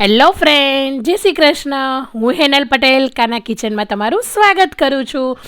Hello friend જય શ્રી કૃષ્ણ. હું હેનલ પટેલ કાના કિચનમાં તમારું સ્વાગત કરું છું.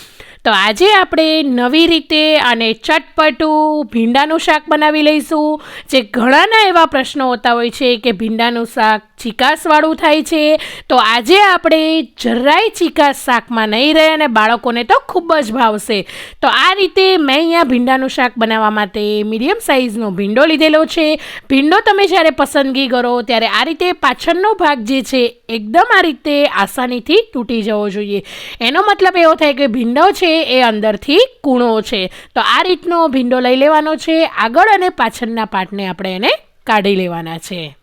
તો આજે આપણે નવી રીતે અને ચટપટું ભીંડાનું શાક બનાવી લઈશું. જે ઘણાના એવા પ્રશ્નો હોતા હોય છે કે ભીંડાનું શાક ચીકાસવાળું થાય છે. તો આજે આપણે જરાય ચીકાસ શાકમાં નહીં રહે અને બાળકોને તો ખૂબ જ ભાવશે. તો આ રીતે મેં અહીંયા ભીંડાનું શાક બનાવવા માટે મીડિયમ સાઇઝનો ભીંડો લીધેલો છે. ભીંડો તમે જ્યારે પસંદગી કરો ત્યારે આ રીતે પાછળનો ભાગ જે છે એકદમ આ રીતે આસાનીથી તૂટી જવો જોઈએ. એનો મતલબ એવો થાય કે ભીંડો છે એ અંદરથી કૂણો છે. તો આ રીતનો ભીંડો લઈ લેવાનો છે. આગળ અને પાછળના પાર્ટને આપણે એને કાઢી લેવાના છે.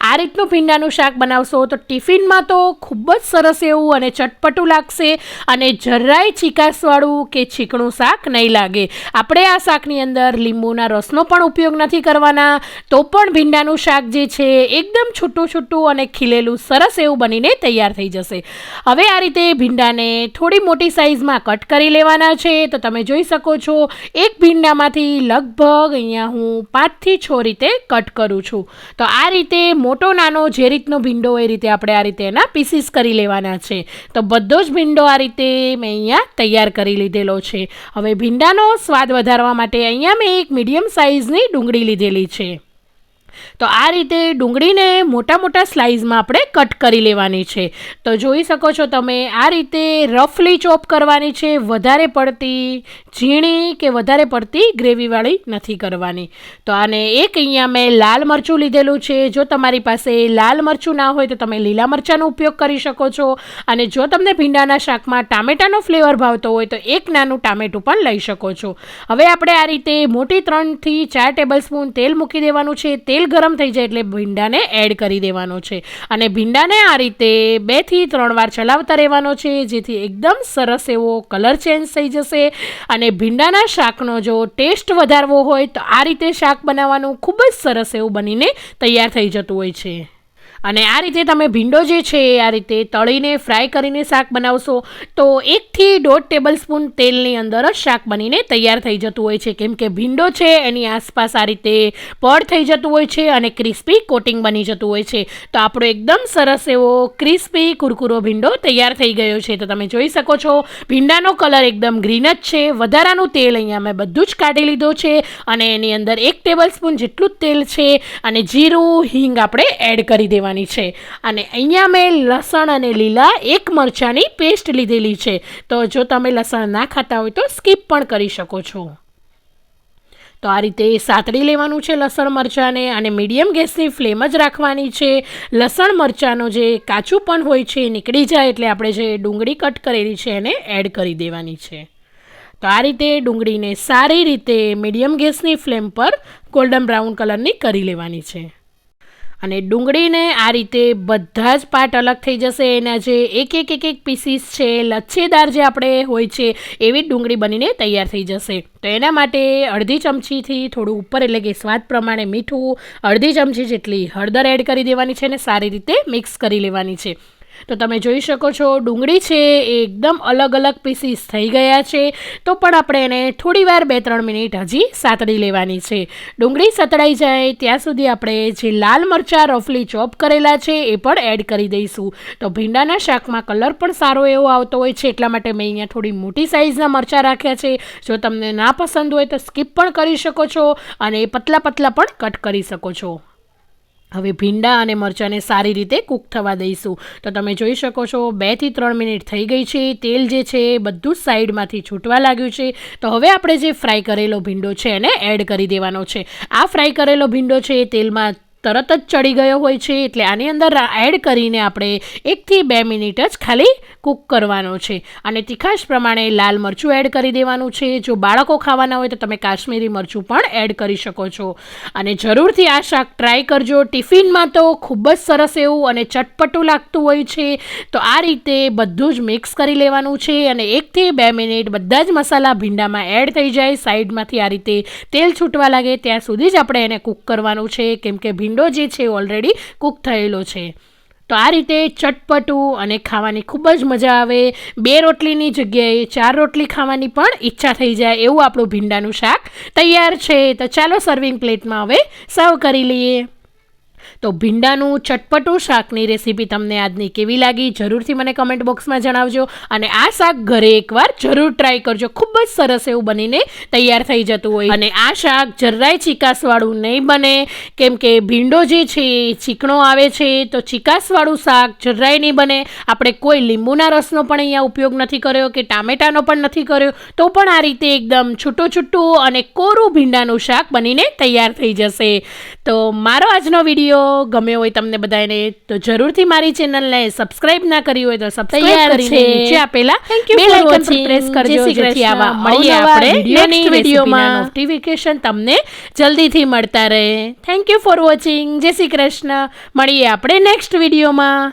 આ રીતનું ભીંડાનું શાક બનાવશો તો ટિફિનમાં તો ખૂબ જ સરસ એવું અને ચટપટું લાગશે અને જરાય ચીકાસવાળું કે ચીકણું શાક નહીં લાગે. આપણે આ શાકની અંદર લીંબુના રસનો પણ ઉપયોગ નથી કરવાના. તો પણ ભીંડાનું શાક જે છે એકદમ છૂટું છૂટું અને ખીલેલું સરસ એવું બનીને તૈયાર થઈ જશે. હવે આ રીતે ભીંડાને થોડી મોટી સાઇઝમાં કટ કરી લેવાના છે. તો તમે જોઈ શકો છો, એક ભીંડામાંથી લગભગ અહીંયા હું પાંચથી છ રીતે કટ કરું છું. તો આ રીતે મોટો નાનો જે રીતનો ભીંડો એ રીતે આપણે આ રીતે એના પીસીસ કરી લેવાના છે. તો બધો જ ભીંડો આ રીતે મેં અહીંયા તૈયાર કરી લીધેલો છે. હવે ભીંડાનો સ્વાદ વધારવા માટે અહીંયા મેં એક મીડિયમ સાઇઝની ડુંગળી લીધેલી છે. તો આ રીતે ડુંગળીને મોટા મોટા સ્લાઇઝમાં આપણે કટ કરી લેવાની છે. તો જોઈ શકો છો તમે, આ રીતે રફલી ચોપ કરવાની છે, વધારે પડતી ઝીણી કે વધારે પડતી ગ્રેવીવાળી નથી કરવાની. તો આને એક અહીંયા મેં લાલ મરચું લીધેલું છે. જો તમારી પાસે લાલ મરચું ના હોય તો તમે લીલા મરચાંનો ઉપયોગ કરી શકો છો. અને જો તમને ભીંડાના શાકમાં ટામેટાનો ફ્લેવર ભાવતો હોય તો એક નાનું ટામેટું પણ લઈ શકો છો. હવે આપણે આ રીતે મોટી ત્રણથી ચાર ટેબલ સ્પૂન તેલ મૂકી દેવાનું છે. તેલ ગરમ થઈ જાય એટલે ભીંડાને એડ કરી દેવાનો છે. અને ભીંડાને આ રીતે બેથી ત્રણ વાર ચલાવતા રહેવાનો છે, જેથી એકદમ સરસ એવો કલર ચેન્જ થઈ જશે. અને ભીંડાના શાકનો જો ટેસ્ટ વધારવો હોય તો આ રીતે શાક બનાવવાનું ખૂબ જ સરસ એવું બનીને તૈયાર થઈ જતું હોય છે. અને આ રીતે તમે ભીંડો જે છે એ આ રીતે તળીને ફ્રાય કરીને શાક બનાવશો, તો એકથી દોઢ ટેબલ સ્પૂન તેલની અંદર જ શાક બનીને તૈયાર થઈ જતું હોય છે. કેમ કે ભીંડો છે, એની આસપાસ આ રીતે પડ થઈ જતું હોય છે અને ક્રિસ્પી કોટિંગ બની જતું હોય છે. તો આપણો એકદમ સરસ એવો ક્રિસ્પી કુરકુરો ભીંડો તૈયાર થઈ ગયો છે. તો તમે જોઈ શકો છો, ભીંડાનો કલર એકદમ ગ્રીન જ છે. વધારાનું તેલ અહીંયા મેં બધું જ કાઢી લીધો છે અને એની અંદર એક ટેબલ સ્પૂન જેટલું જ તેલ છે અને જીરું, હિંગ આપણે એડ કરી દેવાનું લેવાની છે. અને અહીંયા મેં લસણ અને લીલા એક મરચાંની પેસ્ટ લીધેલી છે. તો જો તમે લસણ ના ખાતા હોય તો સ્કીપ પણ કરી શકો છો. તો આ રીતે સાતડી લેવાનું છે લસણ, મરચાંને અને મીડિયમ ગેસની ફ્લેમ જ રાખવાની છે. લસણ, મરચાંનો જે કાચું પણ હોય છે એ નીકળી જાય એટલે આપણે જે ડુંગળી કટ કરેલી છે એને એડ કરી દેવાની છે. તો આ રીતે ડુંગળીને સારી રીતે મીડિયમ ગેસની ફ્લેમ પર ગોલ્ડન બ્રાઉન કલરની કરી લેવાની છે. અને ડુંગળીને આ રીતે બધા જ પાર્ટ અલગ થઈ જશે. એના જે એક એક એક એક પીસીસ છે, લચ્છેદાર જે આપણે હોય છે, એવી ડુંગળી બનીને તૈયાર થઈ જશે. તો એના માટે અડધી ચમચીથી થોડું ઉપર, એટલે કે સ્વાદ પ્રમાણે મીઠું અડધી ચમચી જેટલી હળદર એડ કરી દેવાની છે અને સારી રીતે મિક્સ કરી લેવાની છે. તો તમે જોઈ શકો છો, ડુંગળી છે, એ એકદમ અલગ અલગ પીસીસ થઈ ગયા છે. તો પણ આપણે એને થોડી વાર બે ત્રણ મિનિટ હજી સાતડી લેવાની છે. ડુંગળી સતળાઈ જાય, ત્યાં સુધી આપણે જે લાલ મરચાં રફલી ચોપ કરેલા છે, એ પણ એડ કરી દઈશું. તો ભીંડાના શાકમાં કલર પણ સારો એવો આવતો હોય છે, એટલા માટે મેં અહીંયા થોડી મોટી સાઇઝના મરચાં રાખ્યા છે. જો તમને ના પસંદ હોય તો સ્કીપ પણ કરી શકો છો અને પતલા પતલા પણ કટ કરી શકો છો. હવે ભીંડા અને મરચાંને સારી રીતે કૂક થવા દઈશું. તો તમે જોઈ શકો છો, બેથી ત્રણ મિનિટ થઈ ગઈ છે. તેલ જે છે એ બધું સાઈડમાંથી છૂટવા લાગ્યું છે. તો હવે આપણે જે ફ્રાય કરેલો ભીંડો છે એને એડ કરી દેવાનો છે. આ ફ્રાય કરેલો ભીંડો છે એ તેલમાં તરત જ ચડી ગયો હોય છે એટલે આની અંદર એડ કરીને આપણે એકથી બે મિનિટ જ ખાલી કૂક કરવાનો છે. અને તીખાશ પ્રમાણે લાલ મરચું એડ કરી દેવાનું છે. જો બાળકો ખાવાના હોય તો તમે કાશ્મીરી મરચું પણ એડ કરી શકો છો. અને જરૂરથી આ શાક ટ્રાય કરજો. ટિફિનમાં તો ખૂબ જ સરસ એવું અને ચટપટું લાગતું હોય છે. તો આ રીતે બધું જ મિક્સ કરી લેવાનું છે અને એકથી બે મિનિટ બધા જ મસાલા ભીંડામાં એડ થઈ જાય. સાઈડમાંથી આ રીતે તેલ છૂટવા લાગે. ત્યાં સુધી જ આપણે એને કૂક કરવાનું છે. કેમ કે ભીંડો જે છે ઓલરેડી કૂક થયેલો છે. તો આ રીતે ચટપટું અને ખાવાની ખૂબ જ મજા આવે. બે રોટલીની જગ્યાએ ચાર રોટલી ખાવાની પણ ઈચ્છા થઈ જાય એવું આપણું ભીંડાનું શાક તૈયાર છે. તો ચાલો સર્વિંગ પ્લેટમાં હવે સર્વ કરી લઈએ. તો ભીંડાનું ચટપટું શાકની રેસીપી તમને આજની કેવી લાગી જરૂરથી મને કમેન્ટ બોક્સમાં જણાવજો. અને આ શાક ઘરે એકવાર જરૂર ટ્રાય કરજો. ખૂબ જ સરસ એવું બનીને તૈયાર થઈ જતું હોય. અને આ શાક જરાય ચીકાસવાળું નહીં બને. કેમ કે ભીંડો જે છે એ ચીકણો આવે છે, તો ચીકાસવાળું શાક જરાય નહીં બને. આપણે કોઈ લીંબુના રસનો પણ અહીંયા ઉપયોગ નથી કર્યો કે ટામેટાનો પણ નથી કર્યો. તો પણ આ રીતે એકદમ છૂટું છૂટું અને કોરું ભીંડાનું શાક બનીને તૈયાર થઈ જશે. તો મારો આજનો વીડિયો ગમ્યો હોય તમને બધાને તો જરૂરથી મારી ચેનલને સબસ્ક્રાઇબ ના કરી હોય તો સબસ્ક્રાઇબ કરીને નીચે આપેલા બેલ આઇકન પર પ્રેસ કરજો. જેથી આવા મળીએ આપણે નેક્સ્ટ વિડીયોમાં. નોટિફિકેશન તમને જલ્દીથી મળતા રહે. થેન્ક યુ ફોર વોચિંગ જય શ્રી કૃષ્ણ. મળીએ આપણે નેક્સ્ટ વિડીયોમાં